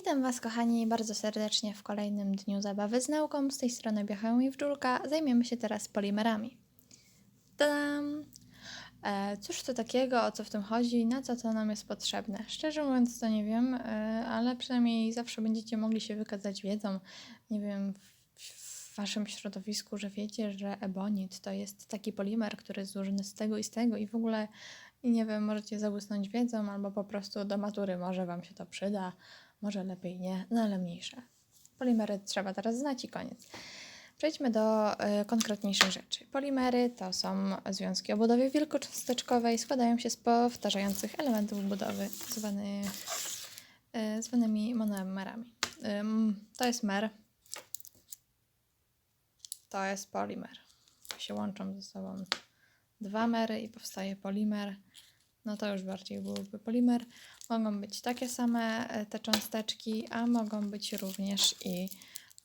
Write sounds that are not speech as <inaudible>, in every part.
Witam Was, kochani, bardzo serdecznie w kolejnym dniu zabawy z nauką. Z tej strony Biocheł i Wczulka. Zajmiemy się teraz polimerami. Tadam! E, cóż to takiego, o co w tym chodzi, na co to nam jest potrzebne? Szczerze mówiąc, to nie wiem, e, ale przynajmniej zawsze będziecie mogli się wykazać wiedzą. Nie wiem, w, Waszym środowisku, że wiecie, że ebonit to jest taki polimer, który jest złożony z tego i z tego i w ogóle, i nie wiem, możecie zabłysnąć wiedzą, albo po prostu do matury może Wam się to przyda, może lepiej nie, no ale mniejsze. Polimery trzeba teraz znać i koniec. Przejdźmy do y, konkretniejszych rzeczy. Polimery to są związki o budowie wielkocząsteczkowej, składają się z powtarzających elementów budowy, zwanych, y, zwanymi monomerami. Ym, to jest mer, to jest polimer. Się łączą ze sobą dwa mery i powstaje polimer. No to już bardziej byłby polimer. Mogą być takie same e, te cząsteczki, a mogą być również i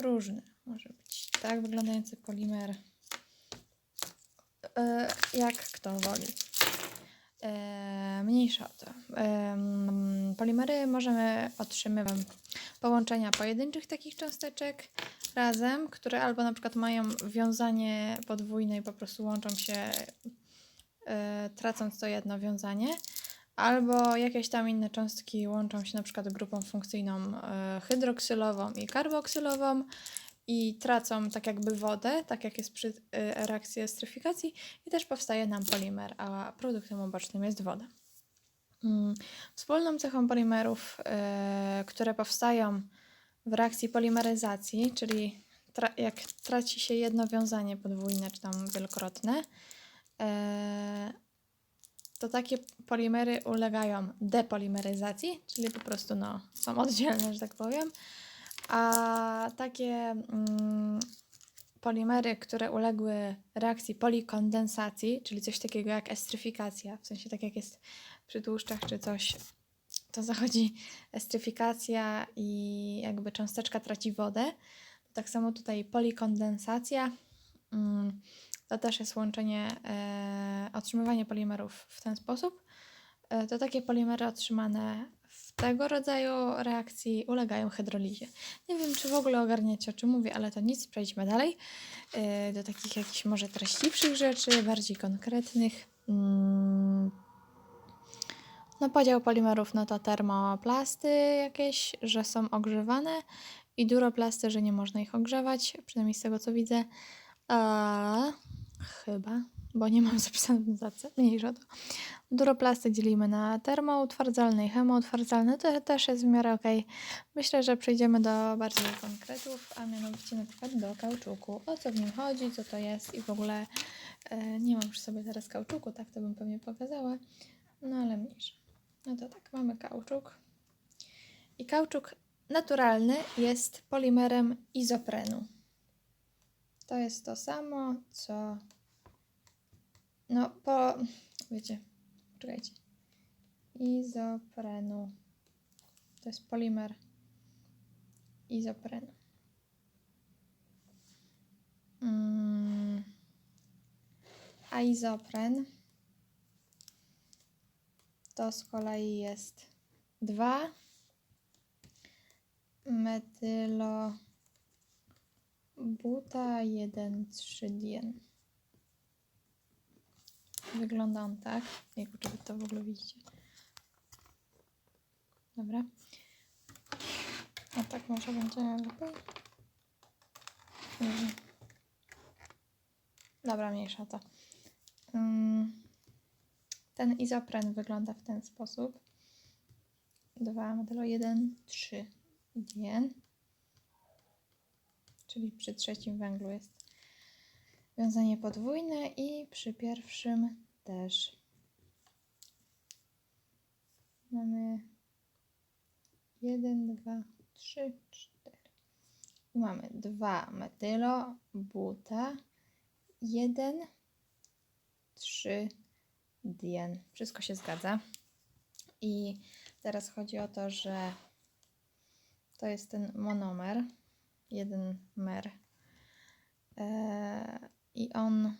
różne. Może być tak wyglądający polimer, e, jak kto woli. E, Mniejsza o to. Polimery możemy otrzymywać połączenia pojedynczych takich cząsteczek razem, które albo na przykład mają wiązanie podwójne i po prostu łączą się, tracąc to jedno wiązanie, albo jakieś tam inne cząstki łączą się na przykład grupą funkcyjną e, hydroksylową i karboksylową i tracą tak jakby wodę, tak jak jest przy e, reakcji estryfikacji i też powstaje nam polimer, a produktem ubocznym jest woda. Mm, Wspólną cechą polimerów, e, które powstają w reakcji polimeryzacji, czyli tra- jak traci się jedno wiązanie podwójne czy tam wielokrotne, e, to takie polimery ulegają depolimeryzacji, czyli po prostu no, są oddzielne, że tak powiem. A takie mm, polimery, które uległy reakcji polikondensacji, czyli coś takiego jak estryfikacja, w sensie tak jak jest przy tłuszczach czy coś, to zachodzi estryfikacja i jakby cząsteczka traci wodę. Tak samo tutaj polikondensacja. To też jest łączenie, e, otrzymywanie polimerów w ten sposób. E, to takie polimery otrzymane w tego rodzaju reakcji ulegają hydrolizie. Nie wiem, czy w ogóle ogarniacie, o czym mówię, ale to nic, przejdźmy dalej e, do takich jakichś może treściwszych rzeczy, bardziej konkretnych. Mm. No podział polimerów, no to termoplasty jakieś, że są ogrzewane i duroplasty, że nie można ich ogrzewać, przynajmniej z tego co widzę. Eee, chyba, bo nie mam <laughs> zapisane w notatce, mniejsza to. Duroplasty dzielimy na termoutwardzalne i chemoutwardzalne, to też jest w miarę ok. Myślę, że przejdziemy do bardziej konkretów, a mianowicie na przykład do kauczuku. O co w nim chodzi, co to jest i w ogóle e, nie mam przy sobie teraz kauczuku, tak to bym pewnie pokazała, no ale mniejsza. No to tak, mamy kauczuk. I kauczuk naturalny jest polimerem izoprenu. To jest to samo, co. No, po. Wiecie, czekajcie. Izoprenu. To jest polimer izoprenu. Mm. A izopren to z kolei jest 2 metylo buta 1 3 dien. Wygląda on tak. Jak czy wy to w ogóle widzicie? Dobra. A tak może będzie lepiej. Mm. Dobra, mniejsza to. Mm. Ten izopren wygląda w ten sposób. 2 metylo 1 3 dien czyli przy trzecim węglu jest wiązanie podwójne i przy pierwszym też. Mamy 1, 2, 3, 4. I mamy 2 metylo, buta, 1, 3, dien. Wszystko się zgadza. I teraz chodzi o to, że to jest ten monomer jeden mer. E, I on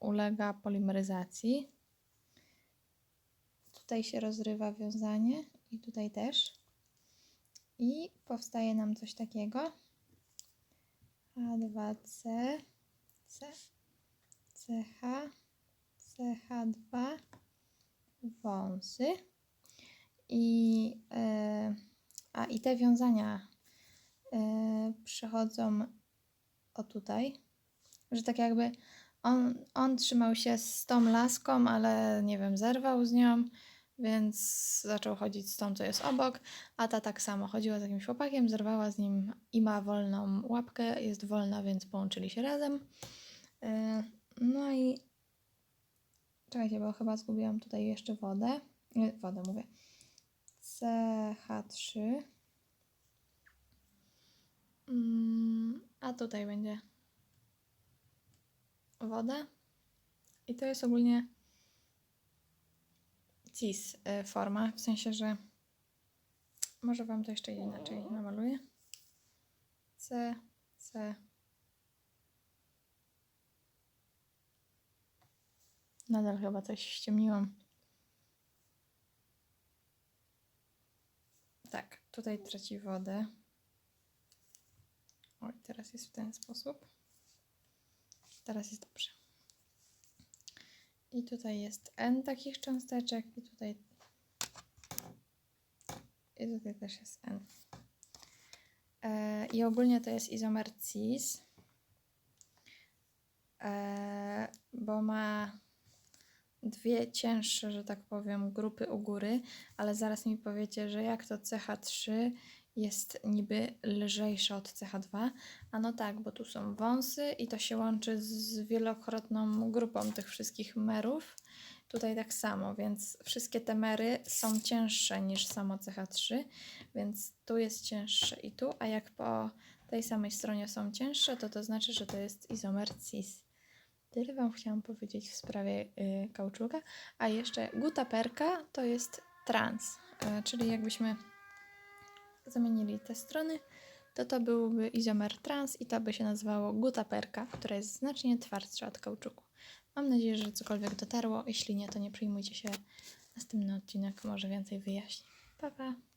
ulega polimeryzacji. tutaj się rozrywa wiązanie i tutaj też. I powstaje nam coś takiego. H2C, C, CH, CH2, wąsy. I, e, a i te wiązania e, przechodzą o tutaj, że tak jakby on, on trzymał się z tą laską, ale nie wiem, zerwał z nią, więc zaczął chodzić z tą, co jest obok, a ta tak samo chodziła z jakimś chłopakiem, zerwała z nim i ma wolną łapkę, jest wolna, więc połączyli się razem. E, No i czekajcie, bo chyba zgubiłam tutaj jeszcze wodę. Nie, wodę mówię. CH3. Mm, A tutaj będzie woda. I to jest ogólnie cis y, forma, w sensie, że może Wam to jeszcze inaczej namaluję. C, C. Nadal chyba coś ściemniłam. Tak, tutaj traci wodę. Oj, teraz jest w ten sposób. Teraz jest dobrze. I tutaj jest N takich cząsteczek i tutaj i tutaj też jest N. E, I ogólnie to jest izomer cis, e, bo ma dwie cięższe, że tak powiem, grupy u góry, ale zaraz mi powiecie, że jak to CH3 jest niby lżejsze od CH2. A no tak, bo tu są wąsy i to się łączy z wielokrotną grupą tych wszystkich merów. Tutaj tak samo, więc wszystkie te mery są cięższe niż samo CH3, więc tu jest cięższe i tu, a jak po tej samej stronie są cięższe, to to znaczy, że to jest izomer cis. Tyle Wam chciałam powiedzieć w sprawie y, kauczuka. A jeszcze gutaperka to jest trans, y, czyli jakbyśmy zamienili te strony, to to byłby izomer trans i to by się nazywało gutaperka, która jest znacznie twardsza od kauczuku. Mam nadzieję, że cokolwiek dotarło. Jeśli nie, to nie przejmujcie się. Następny odcinek może więcej wyjaśni. Pa, pa!